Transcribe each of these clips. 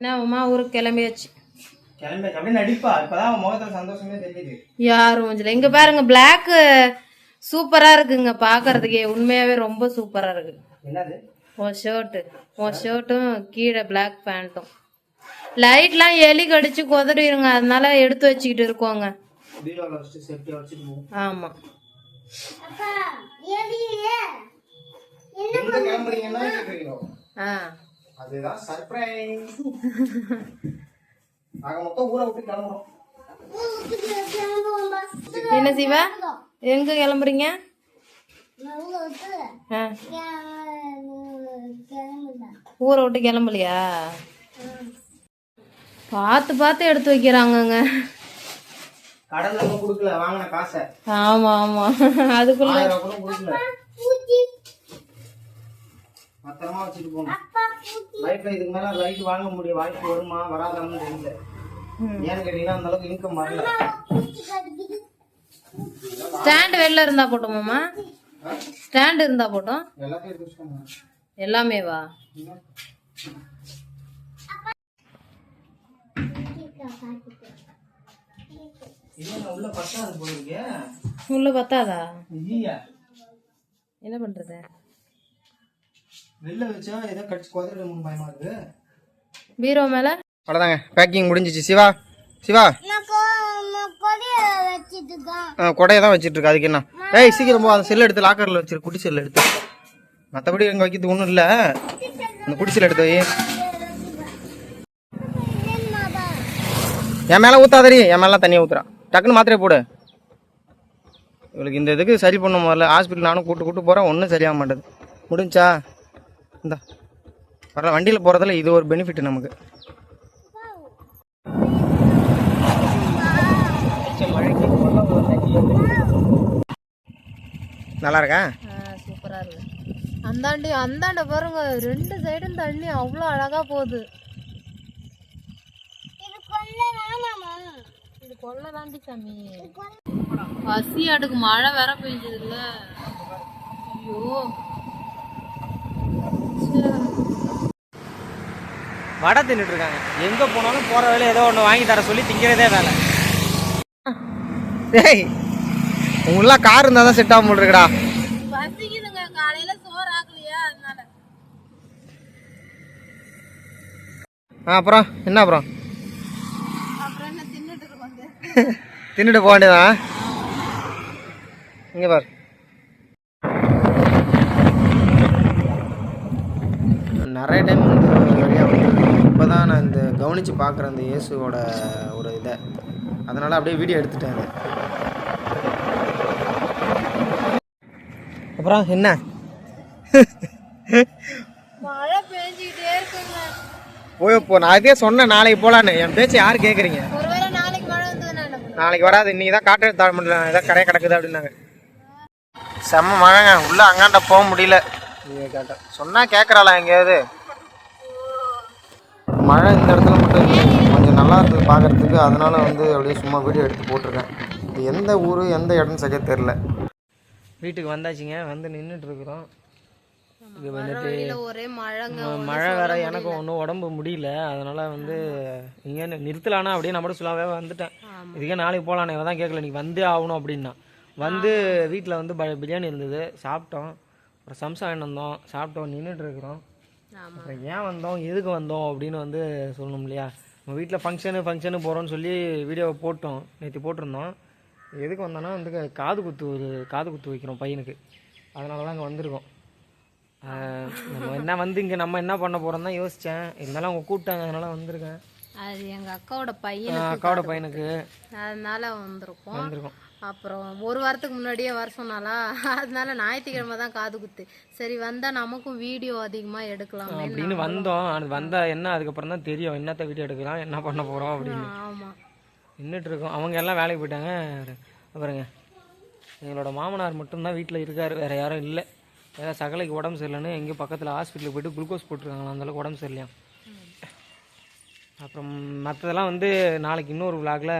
என்ன உமா ஊருக்கு கிளம்பியாச்சு? கிளம்பி அப்படியே நடிப்பா இப்பதான் அவன் முகத்துல சந்தோஷமே தெரியுது. யாரும் மூஞ்சில இங்க பாருங்க பிளாக் சூப்பரா இருக்குங்க பாக்குறதுக்கே. உண்மையாவே ரொம்ப சூப்பரா இருக்கு. என்னது? உன் ஷர்ட்டு உன் ஷர்ட்டும் கீழே பிளாக் பேண்ட்டும் லைட்லாம் எலி கடிச்சு குதறிடுங்க. அதனால எடுத்து வச்சுக்கிட்டு இருக்கோங்க. ஆமா. ஆ. அதுதான் சர்ப்ரைஸ் ஆக மொத்தம் ஊரை விட்டு கிளம்புறோம். என்ன சிவா? எங்க கிளம்புறீங்க? ஆ. ஊரை விட்டு கிளம்பலையா? பார்த்து பார்த்து எடுத்து வைக்கிறாங்கங்க. ஒன்றும் கொடுக்கல வாங்கின காசை. ஆமா ஆமா. அதுக்குள்ள ஆயிரம் ரூபாய் கூட கொடுக்கல பத்திரமா வச்சுட்டு போகணும் லைஃப்ல இதுக்கு மேல லைட் வாங்க முடிய வாய்ப்பு வருமா வராதான்னு தெரியல. ஏன்னு கேட்டீங்கன்னா அந்த அளவுக்கு இன்கம் வரல. ஸ்டாண்ட் வெளில இருந்தா போட்டோமாம்மா ஸ்டாண்ட் இருந்தா போட்டோம் எல்லாமே வா. உள்ள பத்தாது என்ன பண்றது? வெளில வச்சா ஏதோ கடிச்சு குதிரை பயமா இருக்கு. பீரோ மேல? அவ்வளோதாங்க பேக்கிங் முடிஞ்சிச்சு. சிவா சிவா. கொடையை தான் வச்சுட்டு இருக்கு. அதுக்கு என்ன? ஏய் சீக்கிரம் போ. அந்த செல் எடுத்து லாக்கரில் வச்சிரு. குட்டி செல் எடுத்து. மற்றபடி அங்கே வைக்கிறது ஒன்றும் இல்லை. அந்த குட்டி செல் எடுத்து வை. என் மேலே ஊத்தாதடி. என் மேலாம் தண்ணியை ஊத்துறான் டக்குன்னு மாத்திரையை போடு. இவளுக்கு இந்த இதுக்கு சரி பண்ணும் முதல்ல ஹாஸ்பிட்டல் நானும் கூட்டு கூட்டு போகிறேன் ஒன்றும் சரியாக மாட்டேது முடிஞ்சா? இந்தா. பரவாயில்ல வண்டியில் போகிறதுல இது ஒரு பெனிஃபிட் நமக்கு. நல்லா இருக்கா? சூப்பரா இருக்கு. அந்தாண்டி அந்தாண்ட பாருங்க ரெண்டு சைடும் தண்ணி அவ்வளோ அழகா போகுது. இது கொல்ல தாண்டி சாமி. பசி அடுக்கு மழை வேற பெஞ்சது இல்ல ஐயோ. வடை தின்னுட்டு இருக்காங்க எங்க போனாலும் போற வேலை ஏதோ ஒன்று வாங்கி தர சொல்லி திங்கிறதே வேலை. டேய் உங்களெலாம் கார் இருந்தால் தான் செட் ஆக முடியுங்கடா பசிக்குதுங்க காலையில சோறு ஆக்கலையா அதனால. ஆ அப்புறம் என்ன அப்புறம்? அப்புறம் என்ன தின்னுட்டு போக வேண்டியதான் இங்கே பார். நிறைய டைம் வந்து நிறையா இப்போ தான் நான் இந்த கவனித்து பார்க்குறேன் இந்த இயேசுவோட ஒரு இதை. அதனால் அப்படியே வீடியோ எடுத்துட்டேன் அப்புறம் என்ன? மழை பெஞ்சிக்கிட்டே இருக்குங்க. போய் போ நான் அதே சொன்னேன் நாளைக்கு போகலான்னு என் பேச்சு யார் கேட்குறீங்க நாளைக்கு வராது. இன்னைக்கு தான் காட்டு தாழ முடியல ஏதாவது கரையை கிடக்குது அப்படின்னாங்க. செம்ம மழைங்க. உள்ள அங்காண்ட போக முடியல. கேட்டேன் சொன்னா கேட்குறாளா எங்கேயாவது? மழை இந்த இடத்துல மட்டும் இல்லை. கொஞ்சம் நல்லா இருந்தது பார்க்கறதுக்கு அதனால வந்து அப்படியே சும்மா வீடியோ எடுத்து போட்டிருக்கேன். இது எந்த ஊர் எந்த இடம்னு சரியாக தெரில வீட்டுக்கு வந்தாச்சுங்க. வந்து நின்றுட்டு இருக்கிறோம். இது வந்துட்டு மழை வேற எனக்கு ஒன்றும் உடம்பு முடியல. அதனால வந்து இங்கே நிறுத்தலானா அப்படியே நம்மளும் சொல்லாவே வந்துட்டேன். இதுக்கே நாளைக்கு போகலாம் இவன் தான் கேட்கல நீ வந்தே ஆகணும் அப்படின்னா. வந்து வீட்டில் வந்து பிரியாணி இருந்தது. சாப்பிட்டோம். அப்புறம் சம்சா வாங்கிட்டு வந்தோம் சாப்பிட்டோம் நின்றுட்டு இருக்கிறோம் அப்புறம் ஏன் வந்தோம்? எதுக்கு வந்தோம்? அப்படின்னு வந்து சொல்லணும் இல்லையா? நம்ம வீட்டில் ஃபங்க்ஷனு ஃபங்க்ஷனு போகிறோம்னு சொல்லி வீடியோவை போட்டோம். நேற்று போட்டிருந்தோம். எதுக்கு வந்தோன்னா வந்து காது குத்து ஒரு காது குத்து வைக்கிறோம் பையனுக்கு. அதனால தான் இங்கே வந்திருக்கோம் நம்ம என்ன வந்து இங்கே நம்ம என்ன பண்ண போகிறோம் தான் யோசித்தேன் இருந்தாலும் அவங்க கூப்பிட்டாங்க அதனால வந்திருக்கேன். அது எங்க அக்காவோட பையன் அக்காவோட பையனுக்கு. அதனால வந்திருக்கோம். வந்திருக்கோம். அப்புறம் ஒரு வாரத்துக்கு முன்னாடியே வர சொன்னாலா அதனால ஞாயிற்றுக்கிழமை தான் காது குத்து. சரி வந்தா நமக்கும் வீடியோ அதிகமா எடுக்கலாமே அப்படின்னு வந்தோம். அது வந்தால் என்ன அதுக்கப்புறம் தான் தெரியும். என்னத்த வீடியோ எடுக்கலாம் என்ன பண்ண போகிறோம் அப்படின்னு. ஆமா. நின்றுட்டு இருக்கோம். அவங்க எல்லாம் வேலைக்கு போயிட்டாங்க. பாருங்க. எங்களோட மாமனார் மட்டும்தான் வீட்டில் இருக்கார். வேற யாரும் இல்லை. ஏதாவது சகலைக்கு உடம்பு சரியில்லைன்னு எங்கேயும் பக்கத்தில் ஹாஸ்பிட்டலுக்கு போயிட்டு குளுக்கோஸ் போட்டிருக்காங்களா அந்தளவுக்கு உடம்பு சரியில்லையா அப்புறம் மற்றதெல்லாம் வந்து நாளைக்கு இன்னொரு விலாகில்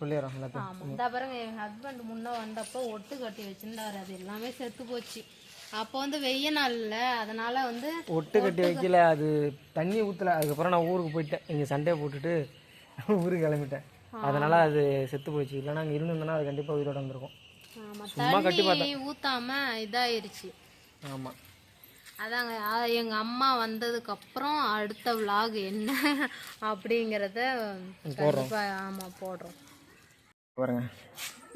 சொல்லிடுறோம் எல்லாத்தையும். இந்த பாருங்க என் ஹஸ்பண்ட் முன்ன வந்தப்போ ஒட்டு கட்டி வச்சிருந்தாரு. அது எல்லாமே செத்து போச்சு. அப்போ வந்து வெய்ய நாள்ல அதனால வந்து ஒட்டு கட்டி வைக்கல அது தண்ணி ஊற்றல அதுக்கப்புறம் நான் ஊருக்கு போயிட்டேன். இங்கே சண்டே போட்டுட்டு ஊருக்கு கிளம்பிட்டேன். அதனால அது செத்து போச்சு. இல்லைன்னா அங்கே இருந்திருந்தேன்னா அது கண்டிப்பாக உயிரோட வந்திருக்கும் சும்மா கட்டி தண்ணி ஊத்தாம இதாயிருச்சு. ஆமாம் அதாங்க எங்க அம்மா வந்ததுக்கு அப்புறம் அடுத்த vlog என்ன அப்படிங்கறத கண்டிப்பா ஆமா போடுறோம். பாருங்க.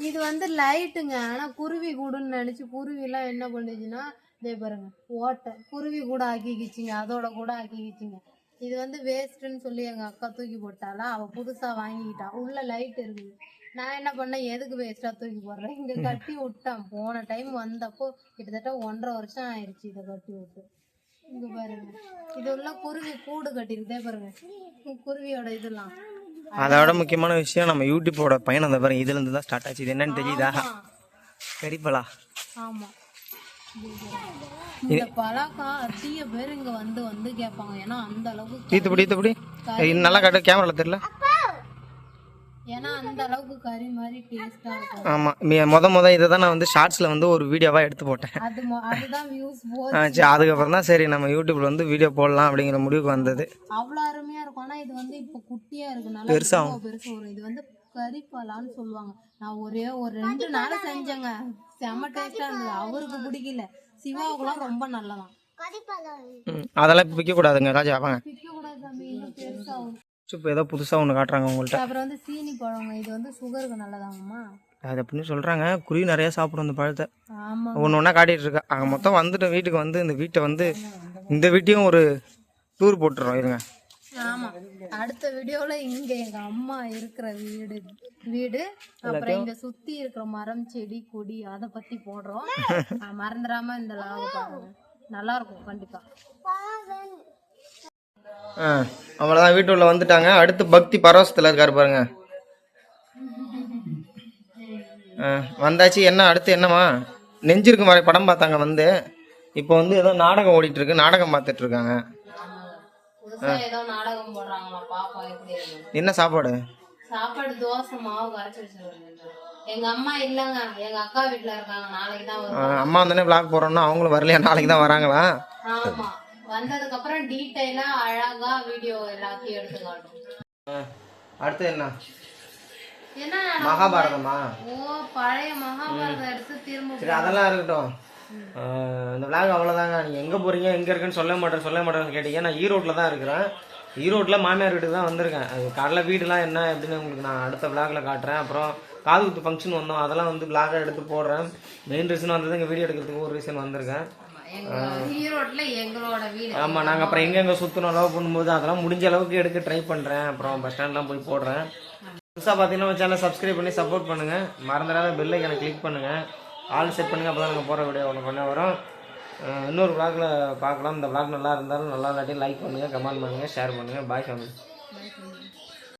இது வந்து லைட்டுங்க ஆனா குருவி கூடுன்னு நினைச்சு குருவி எல்லாம் என்ன பண்ணுச்சுன்னா இதே பாருங்க ஓட்டை குருவி கூட ஆக்கிக்கிச்சுங்க. அதோட கூட ஆக்கிக்கிச்சுங்க. இது வந்து வேஸ்ட்டுன்னு சொல்லி எங்க அக்கா தூக்கி போட்டாலா அவ புதுசா வாங்கிக்கிட்டா. உள்ள லைட் இருக்குது. நான் என்ன பண்ணேன்? எதுக்கு வேஸ்டா தூக்கி போடுறேன்? இங்க கட்டி விட்டேன். போன டைம் வந்தப்போ கிட்டத்தட்ட ஒன்றரை வருஷம் ஆயிடுச்சு இதை கட்டி விட்டு. இங்க பாருங்க. இது உள்ள குருவி கூடு கட்டிருக்குதே பாருங்க. குருவியோட இதெல்லாம். அதோட முக்கியமான விஷயம் நம்ம யூடியூப்போட பயணம் அந்த பாருங்க. இதுல இருந்து தான் ஸ்டார்ட் ஆச்சு. இது என்னன்னு தெரியுதா? கறிப்பலா ஆமா. இந்த பழக்கம் அதிக பேர் இங்க வந்து வந்து கேட்பாங்க. ஏன்னா அந்த அளவுக்கு தீத்துப்படி தீத்துப்படி. நல்லா காட்டு கேமரால தெரியல. ஏன்னா அந்த அளவுக்கு கறி மாதிரி டேஸ்டா இருக்கும். ஆமாம் முத முத இதை தான் நான் வந்து ஷார்ட்ஸில் வந்து ஒரு வீடியோவாக எடுத்து போட்டேன். அது மொ- அதுதான் வியூஸ் ஆ, போகுது சரி அதுக்கப்புறம் தான் சரி நம்ம யூடியூப்ல வந்து வீடியோ போடலாம் அப்படிங்கிற முடிவுக்கு வந்தது. அவ்வளவு அருமையா இருக்கும். ஆனா இது வந்து இப்ப குட்டியா இருக்குனால பெருசு வரும் இது வந்து கறிப்பாலான்னு சொல்லுவாங்க. நான் ஒரே ஒரு ரெண்டு நாள் செஞ்சேங்க. செம்ம டேஸ்டா இருந்தது. அவருக்கு பிடிக்கல. சிவாவுக்குலாம் ரொம்ப நல்லதான். அதெல்லாம் இப்போ விற்கக்கூடாதுங்க ராஜா வாங்க. பிக்க கூடாது பெருசாகும் இப்போ ஏதோ புதுசாக ஒன்று காட்டுறாங்க உங்கள்கிட்ட அப்புறம் வந்து சீனி பழங்க இது வந்து சுகருக்கு நல்லதாங்கம்மா அது அப்படின்னு சொல்கிறாங்க குருவி நிறைய சாப்பிடும் அந்த பழத்தை. ஆமா. ஒன்று ஒன்றா காட்டிகிட்டு இருக்கா. அங்கே மொத்தம் வந்துட்டு வீட்டுக்கு வந்து இந்த வீட்டை வந்து இந்த வீட்டையும் ஒரு டூர் போட்டுறோம் இருங்க. ஆமா. அடுத்த வீடியோல இங்க எங்க அம்மா இருக்கிற வீடு வீடு அப்புறம் இங்க சுத்தி இருக்கிற மரம் செடி கொடி அத பத்தி போடுறோம். மறந்துடாம இந்த பாருங்க. நல்லா இருக்கும் கண்டிப்பா. ஆ. அவ்வளோதான் வீட்டுள்ள வந்துட்டாங்க. அடுத்து பக்தி பரவசத்தில் இருக்காரு பாருங்க. வந்தாச்சு. என்ன அடுத்து என்னம்மா? நெஞ்சிருக்கு மாதிரி படம் பார்த்தாங்க வந்து. இப்போ வந்து ஏதோ நாடகம் ஓடிட்டு இருக்கு நாடகம் பார்த்துட்டு இருக்காங்க என்ன சாப்பாடு? சாப்பாடு தோசை மாவு கரைச்சி எங்க அம்மா இல்லங்க. எங்க அக்கா வீட்டுல இருக்காங்க. நாளைக்கு தான் அம்மா வந்தோடனே vlog போடுறோம்னா அவங்களும் வரலையா? நாளைக்கு தான் வராங்களா? ஆமா. வந்ததுக்கு அப்புறம் டீட்டெயிலா அழகா வீடியோ எல்லாத்தையும் எடுத்து காட்டும். அடுத்து என்ன? என்ன மகாபாரதமா? ஓ பழைய மகாபாரதம் எடுத்து திரும்ப சரி அதெல்லாம் இருக்கட்டும். இந்த விளாக் அவ்வளோதாங்க நீங்கள் எங்கே போகிறீங்க எங்கே இருக்குன்னு சொல்ல மாட்டேன் சொல்ல மாட்டேன்னு கேட்டீங்க. நான் ஈரோட்டில் தான் இருக்கிறேன். ஈரோட்டில் மாமியார் வீட்டுக்கு தான் வந்திருக்கேன். அது காலைல வீடுலாம் என்ன எப்படின்னு உங்களுக்கு நான் அடுத்த விளாகில் காட்டுறேன். அப்புறம் காது குத்து ஃபங்க்ஷன் வந்தோம். அதெல்லாம் வந்து விளாக எடுத்து போடுறேன். மெயின் ரீசன் வந்தது எங்கள் வீடியோ எடுக்கிறதுக்கு ஒரு ரீசன் வந்திருக்கேன். ஆமாம் நாங்கள் அப்புறம் எங்கெங்கே சுற்றணும் லவ் பண்ணும்போது அதெல்லாம் முடிஞ்ச அளவுக்கு எடுக்க ட்ரை பண்ணுறேன் அப்புறம் பஸ் ஸ்டாண்ட்லாம் போய் போடுறேன். புதுசாக பார்த்தீங்கன்னா சேனலை சப்ஸ்கிரைப் பண்ணி சப்போர்ட் பண்ணுங்கள் மறந்துடாத பெல் ஐக்கனை கிளிக் பண்ணுங்கள் ஆல் செட் பண்ணுங்கள் அப்போ தான் நாங்கள் போகிற வீடியோ ஒன்று பண்ண வரும். இன்னொரு vlogல பார்க்கலாம். இந்த vlog நல்லா இருந்தாலும் நல்லா இல்லாட்டி லைக் பண்ணுங்கள் கமெண்ட் பண்ணுங்கள் ஷேர் பண்ணுங்கள் பாய் ஃபேமிலி